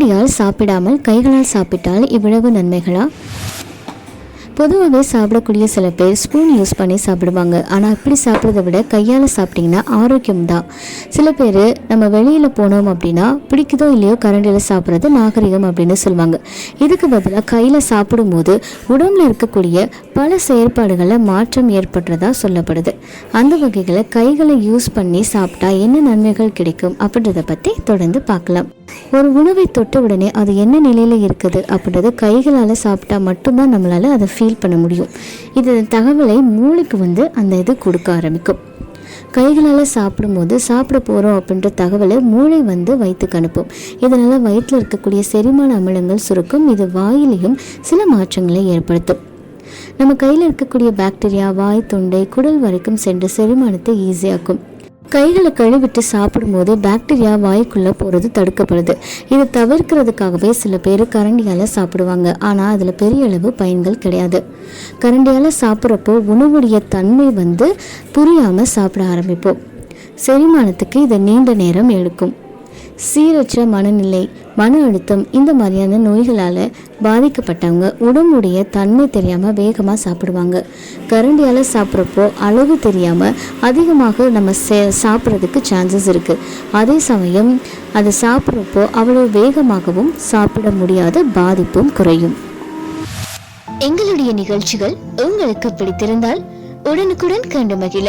வாயால் சாப்பிடாமல் கைகளால் சாப்பிட்டால் இவ்வளவு நன்மைகளா? பொதுவாகவே சாப்பிடக்கூடிய சில பேர் ஸ்பூன் யூஸ் பண்ணி சாப்பிடுவாங்க. ஆனால் அப்படி சாப்பிட்றத விட கையால் சாப்பிட்டிங்கன்னா ஆரோக்கியம் தான். சில பேர் நம்ம வெளியில் போனோம் அப்படின்னா பிடிக்குதோ இல்லையோ கரண்டியில் சாப்பிட்றது நாகரிகம் அப்படின்னு சொல்லுவாங்க. இதுக்கு பதிலாக கையில் சாப்பிடும்போது உடம்புல இருக்கக்கூடிய பல செயற்பாடுகளில் மாற்றம் ஏற்படுறதா சொல்லப்படுது. அந்த வகைகளை கைகளை யூஸ் பண்ணி சாப்பிட்டா என்ன நன்மைகள் கிடைக்கும் அப்படின்றத பற்றி தொடர்ந்து பார்க்கலாம். ஒரு உணவை தொட்ட உடனே அது என்ன நிலையில் இருக்குது அப்படின்றது கைகளால் சாப்பிட்டா மட்டும்தான் நம்மளால் அதை ஃபீல் ஃபீல் பண்ண முடியும். இது தகவலை மூளைக்கு வந்து அந்த இது கொடுக்க ஆரம்பிக்கும். கைகளால் சாப்பிடும்போது சாப்பிட போகிறோம் அப்படின்ற தகவலை மூளை வந்து வயிற்றுக்கு அனுப்பும். இதனால் வயிற்றில் இருக்கக்கூடிய செரிமான அமிலங்கள் சுருக்கும். இது வாயிலையும் சில மாற்றங்களை ஏற்படுத்தும். நம்ம கையில் இருக்கக்கூடிய பாக்டீரியா வாய் தொண்டை குடல் வரைக்கும் சென்று செரிமானத்தை ஈஸியாக்கும் கைகளை கழுவிட்டு சாப்பிடும்போது பாக்டீரியா வாய்க்குள்ளே போகிறது தடுக்கப்படுது. இதை தவிர்க்கிறதுக்காகவே சில பேர் கரண்டியால் சாப்பிடுவாங்க. ஆனால் அதில் பெரிய அளவு பயன்கள் கிடையாது. கரண்டியால் சாப்பிட்றப்போ உணவுடைய தன்மை வந்து புரியாமல் சாப்பிட ஆரம்பிப்போம். செரிமானத்துக்கு இதை நீண்ட நேரம் எடுக்கும் சீரற்ற மனநிலை மன அழுத்தம் இந்த மாதிரியான நோய்களால் பாதிக்கப்பட்டவங்க உடம்புடைய தன்மை தெரியாமல் வேகமாக சாப்பிடுவாங்க. கரண்டியால் சாப்பிட்றப்போ அளவு தெரியாமல் அதிகமாக நம்ம சே சாப்பிட்றதுக்கு சான்சஸ் இருக்குது அதே சமயம் அதை சாப்பிட்றப்போ அவ்வளோ வேகமாகவும் சாப்பிட முடியாத பாதிப்பும் குறையும். எங்களுடைய நிகழ்ச்சிகள் உங்களுக்கு பிடித்திருந்தால் உடனுக்குடன் கண்டு மகிழ.